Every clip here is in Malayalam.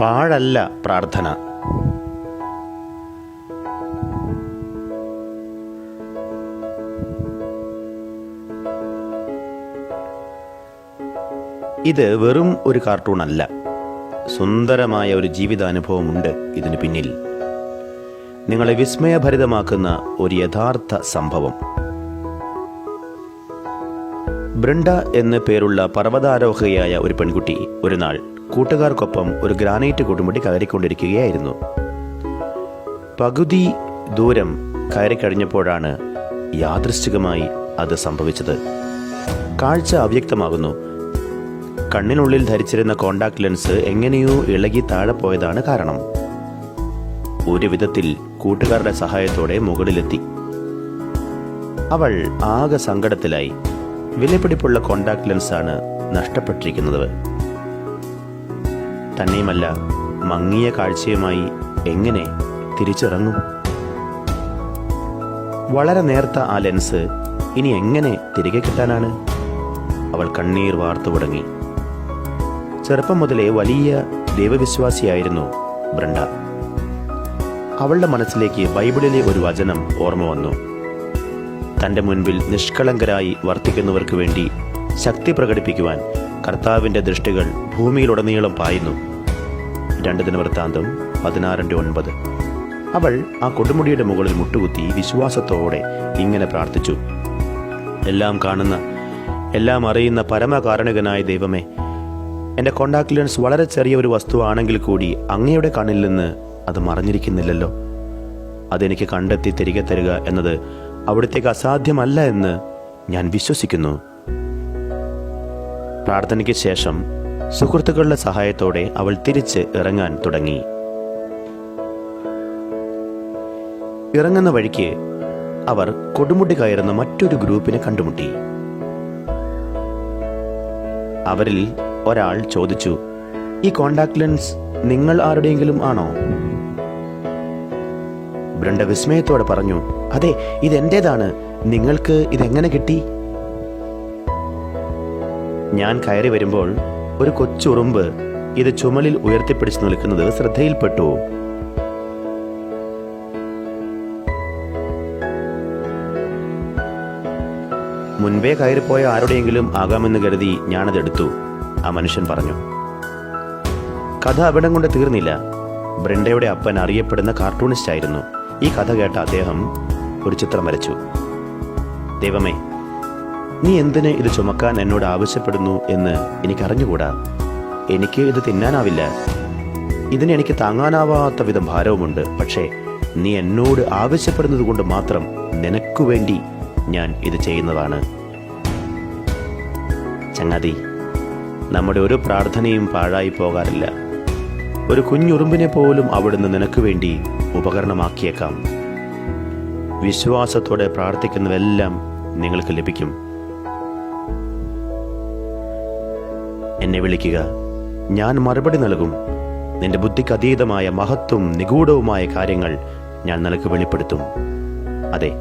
പാഴല്ല പ്രാർത്ഥന. ഇത് വെറും ഒരു കാർട്ടൂൺ അല്ല സുന്ദരമായ ഒരു ജീവിതാനുഭവമുണ്ട് ഇതിന് പിന്നിൽ. നിങ്ങളെ വിസ്മയഭരിതമാക്കുന്ന ഒരു യഥാർത്ഥ സംഭവം. ബ്രിണ്ട എന്ന് പേരുള്ള പർവതാരോഹകയായ ഒരു പെൺകുട്ടി ഒരു നാൾ കൂട്ടുകാർക്കൊപ്പം ഒരു ഗ്രാനൈറ്റ് കൊടുമുടി കയറിക്കൊണ്ടിരിക്കുകയായിരുന്നു. പകുതി ദൂരം കയറി കഴിഞ്ഞപ്പോഴാണ് യാദൃശ്ചികമായി അത് സംഭവിച്ചത്. കാഴ്ച അവ്യക്തമാകുന്നു. കണ്ണിനുള്ളിൽ ധരിച്ചിരുന്ന കോണ്ടാക്ട് ലെൻസ് എങ്ങനെയോ ഇളകി താഴെ പോയതാണ് കാരണം. ഒരു വിധത്തിൽ കൂട്ടുകാരുടെ സഹായത്തോടെ മുകളിലെത്തി. അവൾ ആകെ സങ്കടത്തിലായി. വിലപിടിപ്പുള്ള കോണ്ടാക്ട് ലെൻസാണ് നഷ്ടപ്പെട്ടിരിക്കുന്നത്. തന്നെയുമല്ല മങ്ങിയ കാഴ്ചയുമായി എങ്ങനെ തിരിച്ചിറങ്ങും? വളരെ നേർത്ത ആ ലെൻസ് ഇനി എങ്ങനെ തിരികെ കിട്ടാനാണ്? അവൾ കണ്ണീർ വാർത്തു തുടങ്ങി. ചെറുപ്പം മുതലേ വലിയ ദൈവവിശ്വാസിയായിരുന്നു ബ്രണ്ട. അവളുടെ മനസ്സിലേക്ക് ബൈബിളിലെ ഒരു വചനം ഓർമ്മ വന്നു. തന്റെ മുൻപിൽ നിഷ്കളങ്കരായി വർത്തിക്കുന്നവർക്ക് വേണ്ടി ശക്തി പ്രകടിപ്പിക്കുവാൻ കർത്താവിന്റെ ദൃഷ്ടികൾ ഭൂമിയിലുടനീളം പായുന്നു. രണ്ട് ദിനവൃത്താന്തം പതിനാറിന്റെ ഒൻപത്. അവൾ ആ കൊടുമുടിയുടെ മുകളിൽ മുട്ടുകുത്തി വിശ്വാസത്തോടെ ഇങ്ങനെ പ്രാർത്ഥിച്ചു. എല്ലാം കാണുന്ന എല്ലാം അറിയുന്ന പരമകാരണകനായ ദൈവമേ എന്റെ കോണ്ടാക്ട് ലെൻസ് വളരെ ചെറിയ ഒരു വസ്തുവാണെങ്കിൽ കൂടി അങ്ങയുടെ കണ്ണിൽ നിന്ന് അത് മറഞ്ഞിരിക്കുന്നില്ലല്ലോ. അതെനിക്ക് കണ്ടെത്തി തിരികെ തരിക എന്നത് അവിടത്തേക്ക് അസാധ്യമല്ല എന്ന് ഞാൻ വിശ്വസിക്കുന്നു. പ്രാർത്ഥനയ്ക്ക് ശേഷം സുഹൃത്തുക്കളുടെ സഹായത്തോടെ അവൾ തിരിച്ച് ഇറങ്ങാൻ തുടങ്ങി. ഇറങ്ങുന്ന വഴിക്ക് അവർ കൊടുമുടി കയറുന്ന മറ്റൊരു ഗ്രൂപ്പിനെ കണ്ടുമുട്ടി. അവരിൽ ഒരാൾ ചോദിച്ചു ഈ കോണ്ടാക്ട് ലെൻസ് നിങ്ങൾ ആരുടെയെങ്കിലും ആണോ? ബ്രണ്ട വിസ്മയത്തോടെ പറഞ്ഞു അതെ ഇതെന്റേതാണ്? നിങ്ങൾക്ക് ഇതെങ്ങനെ കിട്ടി? ഞാൻ കയറി വരുമ്പോൾ ഒരു കൊച്ചുറുമ്പ് ഇത് ചുമലിൽ ഉയർത്തിപ്പിടിച്ചു നിൽക്കുന്നത് ശ്രദ്ധയിൽപ്പെട്ടു. മുൻപേ കയറിപ്പോയ ആരുടെയെങ്കിലും ആകാമെന്ന് കരുതി ഞാനതെടുത്തു ആ മനുഷ്യൻ പറഞ്ഞു. കഥ അവിടം കൊണ്ട് തീർന്നില്ല. ബ്രിണ്ടയുടെ അപ്പൻ അറിയപ്പെടുന്ന കാർട്ടൂണിസ്റ്റ് ആയിരുന്നു ഈ കഥ കേട്ട അദ്ദേഹം ഒരു ചിത്രം വരച്ചു. ദൈവമേ നീ എന്തിന് ഇത് ചുമക്കാൻ എന്നോട് ആവശ്യപ്പെടുന്നു എന്ന് എനിക്കറിഞ്ഞുകൂടാ? എനിക്ക് ഇത് തിന്നാനാവില്ല. ഇതിന് എനിക്ക് താങ്ങാനാവാത്ത വിധം ഭാരവുമുണ്ട്. പക്ഷേ നീ എന്നോട് ആവശ്യപ്പെടുന്നത് കൊണ്ട് മാത്രം നിനക്കു വേണ്ടി ഞാൻ ഇത് ചെയ്യുന്നതാണ്. ചങ്ങാതി നമ്മുടെ ഒരു പ്രാർത്ഥനയും പാഴായി പോകാറില്ല. ഒരു കുഞ്ഞുറുമ്പിനെ പോലും അവിടുന്ന് നിനക്ക് വേണ്ടി ഉപകരണമാക്കിയേക്കാം. വിശ്വാസത്തോടെ പ്രാർത്ഥിക്കുന്നതെല്ലാം നിങ്ങൾക്ക് ലഭിക്കും. എന്നെ വിളിക്കുക. ഞാൻ മറുപടി നൽകും. നിന്റെ ബുദ്ധിക്ക് അതീതമായ മഹത്വം നിഗൂഢവുമായ കാര്യങ്ങൾ ഞാൻ നിനക്ക് വെളിപ്പെടുത്തും. അതെ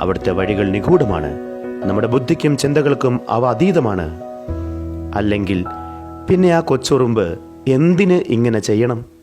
അവിടുത്തെ വഴികൾ നിഗൂഢമാണ്. നമ്മുടെ ബുദ്ധിക്കും ചിന്തകൾക്കും അവ അതീതമാണ്. അല്ലെങ്കിൽ പിന്നെ ആ കൊച്ചുറുമ്പ് എന്തിന് ഇങ്ങനെ ചെയ്യണം?